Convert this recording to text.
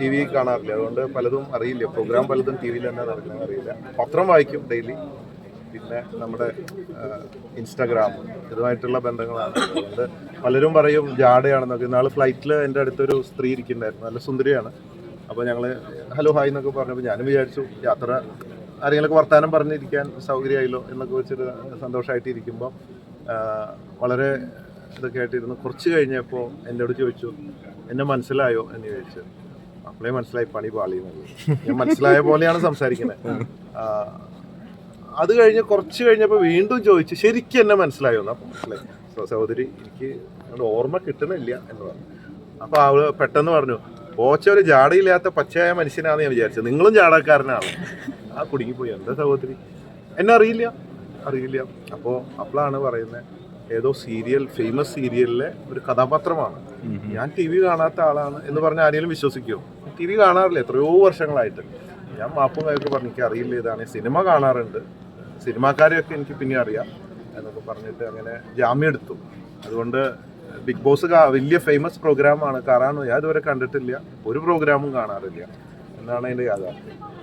T V കാണാറില്ല. അതുകൊണ്ട് പലതും അറിയില്ല. പ്രോഗ്രാം പലതും ടി വിയിൽ തന്നെ നടക്കുന്നത് അറിയില്ല. പത്രം വായിക്കും ഡെയിലി പിന്നെ നമ്മുടെ ഇൻസ്റ്റാഗ്രാം ഇതുമായിട്ടുള്ള ബന്ധങ്ങളാണ്. അതുകൊണ്ട് പലരും പറയും ജാടയാണെന്നൊക്കെ ഇന്നാൾ ഫ്ലൈറ്റിൽ എന്റെ അടുത്തൊരു സ്ത്രീ ഇരിക്കുന്നുണ്ടായിരുന്നു. നല്ല സുന്ദരിയാണ്. അപ്പോൾ ഞങ്ങൾ ഹലോ ഹായ് എന്നൊക്കെ പറഞ്ഞപ്പോൾ ഞാനും വിചാരിച്ചു യാത്ര ആരെങ്കിലൊക്കെ വർത്തമാനം പറഞ്ഞിരിക്കാൻ സൗകര്യമായല്ലോ എന്നൊക്കെ വെച്ചിട്ട് സന്തോഷമായിട്ട് ഇരിക്കുമ്പോൾ വളരെ ഇതൊക്കെ ആയിട്ടിരുന്നു. കുറച്ച് കഴിഞ്ഞപ്പോൾ എന്റെ അടുത്ത് ചോദിച്ചു എന്നെ മനസ്സിലായോ? എന്ന് ചോദിച്ചു. അപ്പോഴേ മനസ്സിലായി പണി പാളിയെന്നുള്ളത്. ഞാൻ മനസ്സിലായ പോലെയാണ് സംസാരിക്കുന്നത്. അത് കഴിഞ്ഞ് കുറച്ച് കഴിഞ്ഞപ്പോൾ വീണ്ടും ചോദിച്ചു ശരിക്കും എന്നെ മനസ്സിലായോ? എന്ന് മനസ്സിലായി സോ, സഹോദരി എനിക്ക് ഓർമ്മ കിട്ടണില്ല എന്ന് പറഞ്ഞു. അപ്പോൾ അവൾ പെട്ടെന്ന് പറഞ്ഞു പോച്ച ഒരു ജാടയില്ലാത്ത പച്ചയായ മനുഷ്യനാണെന്ന് ഞാൻ വിചാരിച്ചത് നിങ്ങളും ജാടക്കാരനാണ്. ആ കുടുങ്ങിപ്പോയി എന്താ സഹോദരി? എന്നെ അറിയില്ല. അറിയില്ല. അപ്പോൾ അപ്പോഴാണ് പറയുന്നത് ഏതോ സീരിയൽ ഫേമസ് സീരിയലിലെ ഒരു കഥാപാത്രമാണ്. ഞാൻ ടി വി കാണാത്ത ആളാണ് എന്ന് പറഞ്ഞാൽ ആരെങ്കിലും വിശ്വസിക്കുമോ ടി വി കാണാറില്ല. എത്രയോ വർഷങ്ങളായിട്ട്. ഞാൻ മാപ്പും കാര്യമൊക്കെ പറഞ്ഞു എനിക്ക് അറിയില്ല ഇതാണ്. സിനിമ കാണാറുണ്ട്. സിനിമാക്കാരെയൊക്കെ എനിക്ക് പിന്നെ അറിയാം എന്നൊക്കെ പറഞ്ഞിട്ട് അങ്ങനെ ജാമ്യം എടുത്തു. അതുകൊണ്ട് ബിഗ് ബോസ് വലിയ ഫേമസ് പ്രോഗ്രാമാണ് കാണാൻ ഞാൻ ഇതുവരെ കണ്ടിട്ടില്ല. ഒരു പ്രോഗ്രാമും കാണാറില്ല. എന്നാണ് അതിന്റെ യാഥാർത്ഥ്യം.